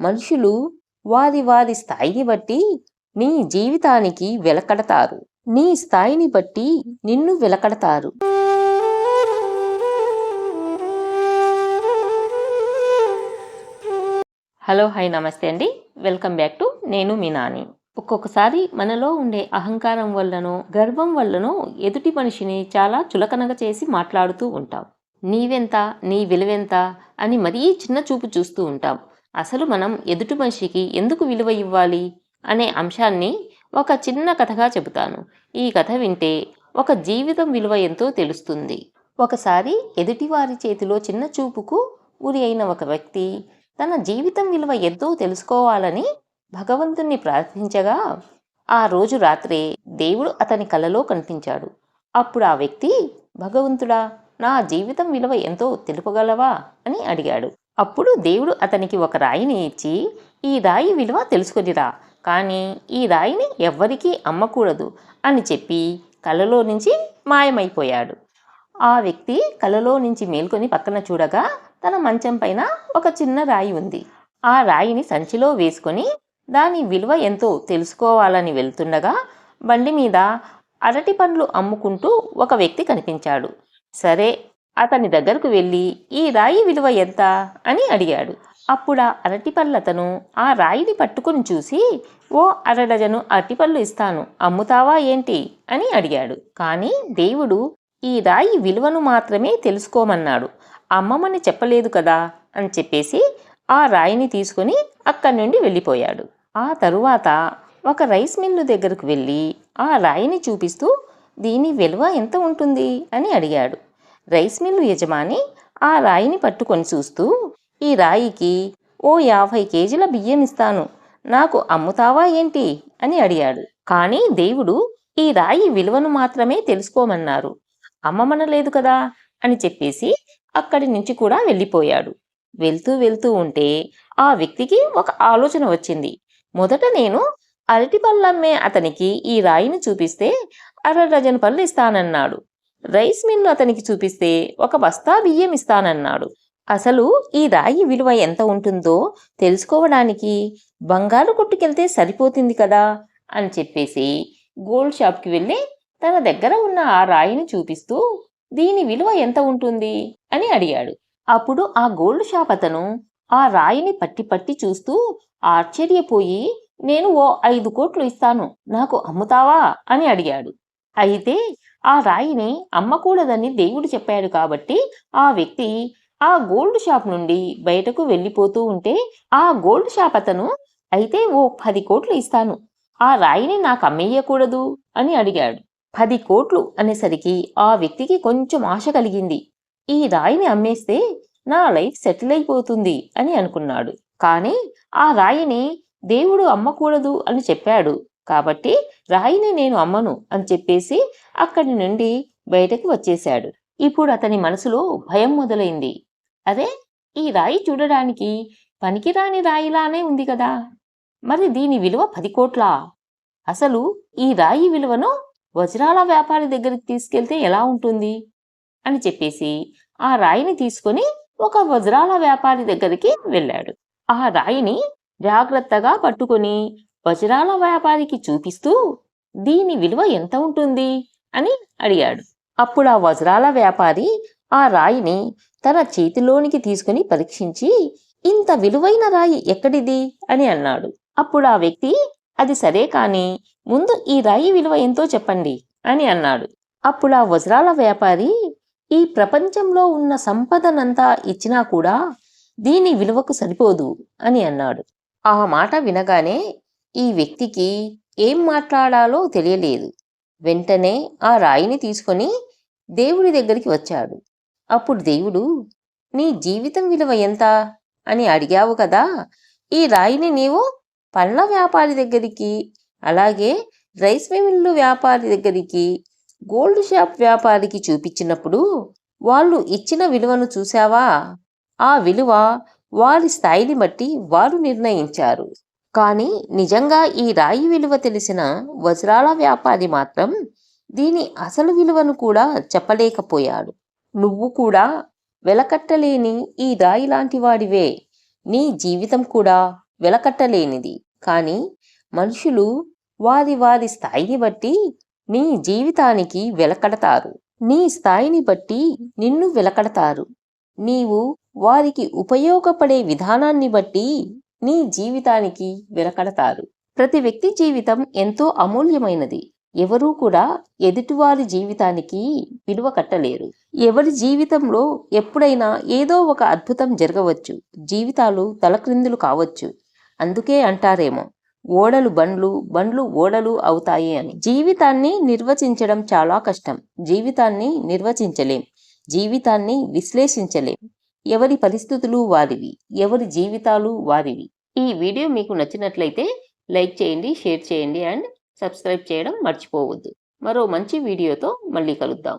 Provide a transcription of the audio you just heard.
మనుషులు వారి వారి స్థాయిని బట్టి నీ జీవితానికి వెలకడతారు. నీ స్థాయిని బట్టి నిన్ను వెలకడతారు. హలో హాయ్ నమస్తే అండి. వెల్కమ్ బ్యాక్ టు నేను మీ నాని. ఒక్కొక్కసారి మనలో ఉండే అహంకారం వల్లనో గర్వం వల్లనో ఎదుటి మనిషిని చాలా చులకనగా చేసి మాట్లాడుతూ ఉంటాం. నీవెంత నీ విలువెంత అని మరీ చిన్న చూపు చూస్తూ ఉంటాం. అసలు మనం ఎదుటి మనిషికి ఎందుకు విలువ ఇవ్వాలి? అనే అంశాన్ని ఒక చిన్న కథగా చెబుతాను. ఈ కథ వింటే ఒక జీవితం విలువ ఎంతో తెలుస్తుంది. ఒకసారి ఎదుటివారి చేతిలో చిన్న చూపుకు గురి అయిన ఒక వ్యక్తి తన జీవితం విలువ ఎంతో తెలుసుకోవాలని భగవంతుణ్ణి ప్రార్థించగా ఆ రోజు రాత్రే దేవుడు అతని కలలో కనిపించాడు. అప్పుడు ఆ వ్యక్తి భగవంతుడా నా జీవితం విలువ ఎంతో తెలుపగలవా? అని అడిగాడు. అప్పుడు దేవుడు అతనికి ఒక రాయిని ఇచ్చి ఈ రాయి విలువ తెలుసుకొనిరా కానీ ఈ రాయిని ఎవ్వరికీ అమ్మకూడదు అని చెప్పి కలలో నుంచి మాయమైపోయాడు. ఆ వ్యక్తి కలలో నుంచి మేల్కొని పక్కన చూడగా తన మంచం పైన ఒక చిన్న రాయి ఉంది. ఆ రాయిని సంచిలో వేసుకొని దాని విలువ ఎంతో తెలుసుకోవాలని వెళ్తుండగా బండి మీద అరటి పండ్లు అమ్ముకుంటూ ఒక వ్యక్తి కనిపించాడు. సరే అతని దగ్గరకు వెళ్ళి ఈ రాయి విలువ ఎంత అని అడిగాడు. అప్పుడు ఆ అరటిపళ్ళతను ఆ రాయిని పట్టుకుని చూసి ఓ అరడజను అరటిపళ్ళు ఇస్తాను. అమ్ముతావా ఏంటి అని అడిగాడు. కానీ దేవుడు ఈ రాయి విలువను మాత్రమే తెలుసుకోమన్నాడు. అమ్మమని చెప్పలేదు కదా అని చెప్పేసి ఆ రాయిని తీసుకుని అక్కడి నుండి వెళ్ళిపోయాడు. ఆ తరువాత ఒక రైస్ మిల్లు దగ్గరకు వెళ్ళి ఆ రాయిని చూపిస్తూ దీని విలువ ఎంత ఉంటుంది అని అడిగాడు. రైస్ మిల్లు యజమాని ఆ రాయిని పట్టుకొని చూస్తూ ఈ రాయికి ఓ యాభై కేజీల బియ్యం ఇస్తాను. నాకు అమ్ముతావా ఏంటి? అని అడిగాడు. కానీ దేవుడు ఈ రాయి విలువను మాత్రమే తెలుసుకోమన్నారు. అమ్మమనలేదు కదా? అని చెప్పేసి అక్కడి నుంచి కూడా వెళ్ళిపోయాడు. వెళ్తూ వెళ్తూ ఉంటే ఆ వ్యక్తికి ఒక ఆలోచన వచ్చింది. మొదట నేను అరటి పళ్ళమ్మే అతనికి ఈ రాయిని చూపిస్తే అర డజన్ పళ్ళు ఇస్తానన్నాడు. రైస్ మిల్లు అతనికి చూపిస్తే ఒక బస్తా బియ్యం ఇస్తానన్నాడు. అసలు ఈ రాయి విలువ ఎంత ఉంటుందో తెలుసుకోవడానికి బంగారు కొట్టుకెళ్తే సరిపోతుంది కదా అని చెప్పేసి గోల్డ్ షాప్కి వెళ్ళి తన దగ్గర ఉన్న ఆ రాయిని చూపిస్తూ దీని విలువ ఎంత ఉంటుంది? అని అడిగాడు. అప్పుడు ఆ గోల్డ్ షాప్ అతను ఆ రాయిని పట్టి పట్టి చూస్తూ ఆశ్చర్యపోయి నేను ఓ ఐదు కోట్లు ఇస్తాను నాకు అమ్ముతావా? అని అడిగాడు. అయితే ఆ రాయిని అమ్మకూడదని దేవుడు చెప్పాడు కాబట్టి ఆ వ్యక్తి ఆ గోల్డ్ షాప్ నుండి బయటకు వెళ్ళిపోతూ ఉంటే ఆ గోల్డ్ షాప్ అతను అయితే ఓ పది కోట్లు ఇస్తాను. ఆ రాయిని నాకు అమ్మేయకూడదు అని అడిగాడు. పది కోట్లు అనేసరికి ఆ వ్యక్తికి కొంచెం ఆశ కలిగింది. ఈ రాయిని అమ్మేస్తే నా లైఫ్ సెటిల్ అయిపోతుంది అని అనుకున్నాడు. కానీ ఆ రాయిని దేవుడు అమ్మకూడదు అని చెప్పాడు. కాబట్టి రాయిని నేను అమ్మను అని చెప్పేసి అక్కడి నుండి బయటకు వచ్చేశాడు. ఇప్పుడు అతని మనసులో భయం మొదలైంది. అదే ఈ రాయి చూడడానికి పనికిరాని రాయిలానే ఉంది కదా! మరి దీని విలువ పది కోట్లా? అసలు ఈ రాయి విలువను వజ్రాల వ్యాపారి దగ్గరికి తీసుకెళ్తే ఎలా ఉంటుంది? అని చెప్పేసి ఆ రాయిని తీసుకొని ఒక వజ్రాల వ్యాపారి దగ్గరికి వెళ్ళాడు. ఆ రాయిని జాగ్రత్తగా పట్టుకొని వజ్రాల వ్యాపారికి చూపిస్తూ దీని విలువ ఎంత ఉంటుంది? అని అడిగాడు. అప్పుడు ఆ వజ్రాల వ్యాపారి ఆ రాయిని తన చేతిలోనికి తీసుకుని పరీక్షించి ఇంత విలువైన రాయి ఎక్కడిది? అని అన్నాడు. అప్పుడు ఆ వ్యక్తి అది సరే కాని ముందు ఈ రాయి విలువ ఎంతో చెప్పండి అని అన్నాడు. అప్పుడు ఆ వజ్రాల వ్యాపారి ఈ ప్రపంచంలో ఉన్న సంపదనంతా ఇచ్చినా కూడా దీని విలువకు సరిపోదు అని అన్నాడు. ఆ మాట వినగానే ఈ వ్యక్తికి ఏం మాట్లాడాలో తెలియలేదు. వెంటనే ఆ రాయిని తీసుకొని దేవుడి దగ్గరికి వచ్చాడు. అప్పుడు దేవుడు నీ జీవితం విలువ ఎంత అని అడిగావు కదా? ఈ రాయిని నీవు పళ్ళ వ్యాపారి దగ్గరికి అలాగే రైస్ మిల్లు వ్యాపారి దగ్గరికి గోల్డ్ షాప్ వ్యాపారికి చూపించినప్పుడు వాళ్ళు ఇచ్చిన విలువను చూశావా? ఆ విలువ వారి స్థాయిని బట్టి వారు నిర్ణయించారు. కానీ నిజంగా ఈ రాయి విలువ తెలిసిన వజ్రాల వ్యాపారి మాత్రం దీని అసలు విలువను కూడా చెప్పలేకపోయాడు. నువ్వు కూడా వెలకట్టలేని ఈ రాయి లాంటి వాడివే. నీ జీవితం కూడా వెలకట్టలేనిది. కానీ మనుషులు వారి వారి స్థాయిని బట్టి నీ జీవితానికి వెలకడతారు. నీ స్థాయిని బట్టి నిన్ను వెలకడతారు. నీవు వారికి ఉపయోగపడే విధానాన్ని బట్టి నీ జీవితానికి వెలకడతారు ప్రతి వ్యక్తి జీవితం ఎంతో అమూల్యమైనది. ఎవరూ కూడా ఎదుటివారి జీవితానికి విలువ కట్టలేరు. ఎవరి జీవితంలో ఎప్పుడైనా ఏదో ఒక అద్భుతం జరగవచ్చు. జీవితాలు తలక్రిందులు కావచ్చు. అందుకే అంటారేమో ఓడలు బండ్లు బండ్లు ఓడలు అవుతాయి అని. జీవితాన్ని నిర్వచించడం చాలా కష్టం. జీవితాన్ని నిర్వచించలేం. జీవితాన్ని విశ్లేషించలేం. ఎవరి పరిస్థితులు వారివి. ఎవరి జీవితాలు వారివి. ఈ వీడియో మీకు నచ్చినట్లయితే లైక్ చేయండి షేర్ చేయండి అండ్ సబ్స్క్రైబ్ చేయడం మర్చిపోవద్దు. మరో మంచి వీడియోతో మళ్ళీ కలుద్దాం.